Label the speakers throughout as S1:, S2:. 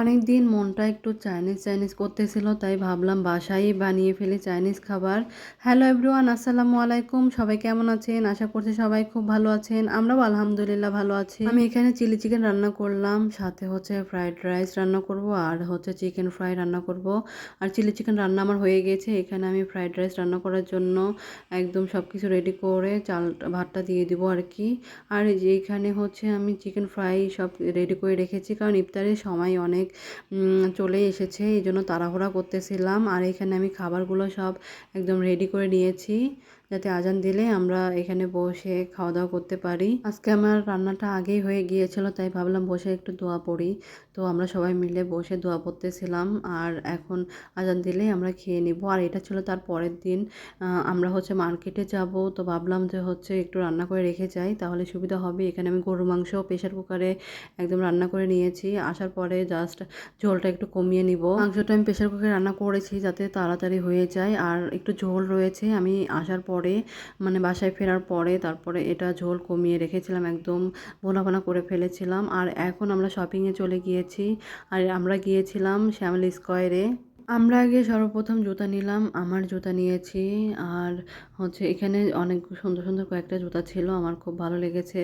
S1: অনেক দিন মনটা একটু চাইনিজ চাইনিজ করতেছিল, তাই ভাবলাম বাসায় বানিয়ে ফেলি চাইনিজ খাবার। হ্যালো এভরিওয়ান আসসালামু আলাইকুম। সবাই কেমন আছেন? আশা করছি সবাই খুব ভালো আছেন। আমরাও আলহামদুলিল্লাহ ভালো আছি। আমি এখানে চিলি চিকেন রান্না করলাম, সাথে হচ্ছে ফ্রাইড রাইস রান্না করব, আর হচ্ছে চিকেন ফ্রাই রান্না করব। আর চিলি চিকেন রান্না আমার হয়ে গেছে, এখানে আমি ফ্রাইড রাইস রান্না করার জন্য একদম সব কিছু রেডি করে চাল ভাতটা দিয়ে দিব আর কি আর এখানে হচ্ছে আমি চিকেন ফ্রাই সব রেডি করে রেখেছি, কারণ ইফতারের সময় অনেক চলে এসেছে, এই জন্য তাড়াহুড়া করতেছিলাম। আর এখানে আমি খাবারগুলো সব একদম রেডি করে নিয়েছি। যাতে আজান দিলে আমরা এখানে বসে খাওয়া দাওয়া করতে পারি। আজকে আমার রান্নাটা আগেই হয়ে গিয়েছিল, তাই ভাবলাম বসে একটু দোয়া পড়ি। তো আমরা সবাই মিলে বসে দোয়া পড়তেছিলাম, আর এখন আজান দিলেই আমরা খেয়ে নিব। আর এটা ছিল তার পরের দিন। আমরা হচ্ছে মার্কেটে যাব, তো ভাবলাম যে হচ্ছে একটু রান্না করে রেখে যাই, তাহলে সুবিধা হবে। এখানে আমি গরুর মাংস প্রেশার কুকারে একদম রান্না করে নিয়েছি। আসার পরে জাস্ট ঝোলটা একটু কমিয়ে নিব। মাংসটা আমি প্রেশার কুকারে রান্না করেছি যাতে তাড়াতাড়ি হয়ে যায়। আর একটু ঝোল রয়েছে, আমি আসার পরে মানে বাসায় ফেরার পরে তারপরে এটা ঝোল কমিয়ে রেখেছিলাম, একদম ভোনা করে ফেলেছিলাম। আর এখন আমরা শপিংয়ে চলে গিয়েছি। আর আমরা গিয়েছিলাম শ্যামলি স্কোয়ারে আমরা আগে সর্বপ্রথম জুতা নিলাম, আমার জুতা নিয়েছি। আর হচ্ছে এখানে অনেক সুন্দর সুন্দর কয়েকটা জুতা ছিল, আমার খুব ভালো লেগেছে।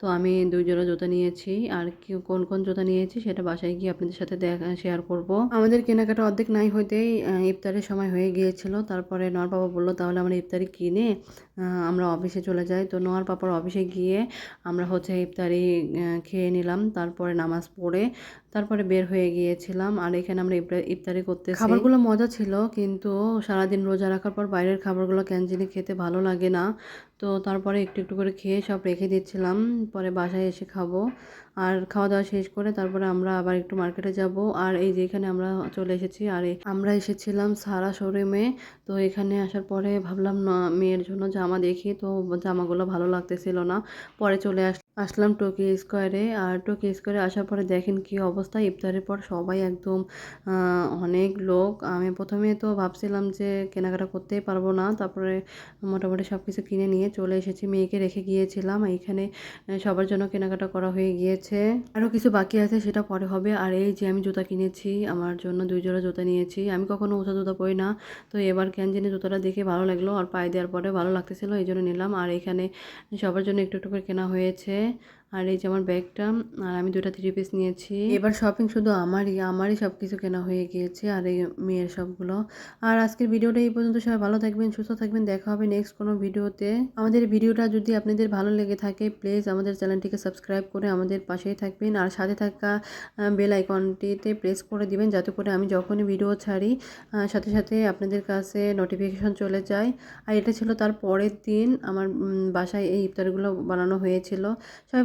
S1: তো আমি দুই জোড়া জুতা নিয়েছি। আর কোন কোন জুতা নিয়েছি সেটা বাসায় গিয়ে আপনাদের সাথে দেখা শেয়ার করব। আমাদের কেনাকাটা অর্ধেক নাই হইতেই ইফতারের সময় হয়ে গিয়েছিল। তারপরে নর বাবা বলল, তাহলে আমরা ইফতারি কিনে আমরা অফিসে চলে যাই। তো নোয়ার পাপার অফিসে গিয়ে আমরা হচ্ছে ইফতারি খেয়ে নিলাম। তারপরে নামাজ পড়ে, তারপরে বের হয়ে গিয়েছিলাম। আর এখানে আমরা ইফতারি করতে খাবারগুলো মজা ছিল, কিন্তু সারাদিন রোজা রাখার পর বাইরের খাবারগুলো ক্যান্টিনে খেতে ভালো লাগে না। তো তারপরে একটু একটু করে খেয়ে সব রেখে দিচ্ছিলাম, পরে বাসায় এসে খাব। আর খাওয়া দাওয়া শেষ করে তারপরে আমরা আবার একটু মার্কেটে যাব। আর এই যে এখানে আমরা চলে এসেছি, আর আমরা এসেছিলাম সারা শোরুমে। তো এখানে আসার পরে ভাবলাম, না, মেয়ের জন্য জামা দেখি, তো জামাগুলো ভালো লাগতেছিল না। পরে চলে আস আসলাম টোকিও স্কোয়ারে। আর টোকিও স্কোয়ারে আসার পরে দেখেন কি অবস্থা। ইফতারের পর সবাই একদম অনেক লোক। আমি প্রথমে তো ভাবছিলাম যে কেনাকাটা করতেই পারব না। তারপরে মোটামুটি সব কিছু কিনে নিয়ে চলে এসেছি, মেয়েকে রেখে গিয়েছিলাম। এইখানে সবার জন্য কেনাকাটা করা হয়ে গিয়েছে। আরও কিছু বাকি আছে, সেটা পরে হবে। আর এই যে আমি জুতা কিনেছি, আমার জন্য দুই জোড়া জুতা নিয়েছি। আমি কখনো উঁচা জুতা পরি না। তো এবার কেন জানি জুতাটা দেখে ভালো লাগল। আর পায়ে দেওয়ার পরে ভালো লাগতেছিলো এই জন্য নিলাম। আর এখানে সবার জন্য একটু একটু করে কেনা হয়েছে। okay আর এই যে আমার ব্যাগটা, আর আমি দুটা থ্রি পিস নিয়েছি। এবার শপিং শুধু আমারই আমারই সব কিছু কেনা হয়ে গিয়েছে আর এই মেয়ের সবগুলো। আর আজকের ভিডিওটা এই পর্যন্ত, সবাই ভালো থাকবেন, সুস্থ থাকবেন, দেখা হবে নেক্সট কোনো ভিডিওতে। আমাদের ভিডিওটা যদি আপনাদের ভালো লেগে থাকে প্লিজ আমাদের চ্যানেলটিকে সাবস্ক্রাইব করে আমাদের পাশেই থাকবেন। আর সাথে থাকা বেল আইকনটিতে প্রেস করে দিবেন, যাতে করে আমি যখনই ভিডিও ছাড়ি সাথে সাথে আপনাদের কাছে নোটিফিকেশন চলে যায়। আর এটা ছিল তার পরের দিন, আমার বাসায় এই ইফতারগুলো বানানো হয়েছিল। সবাই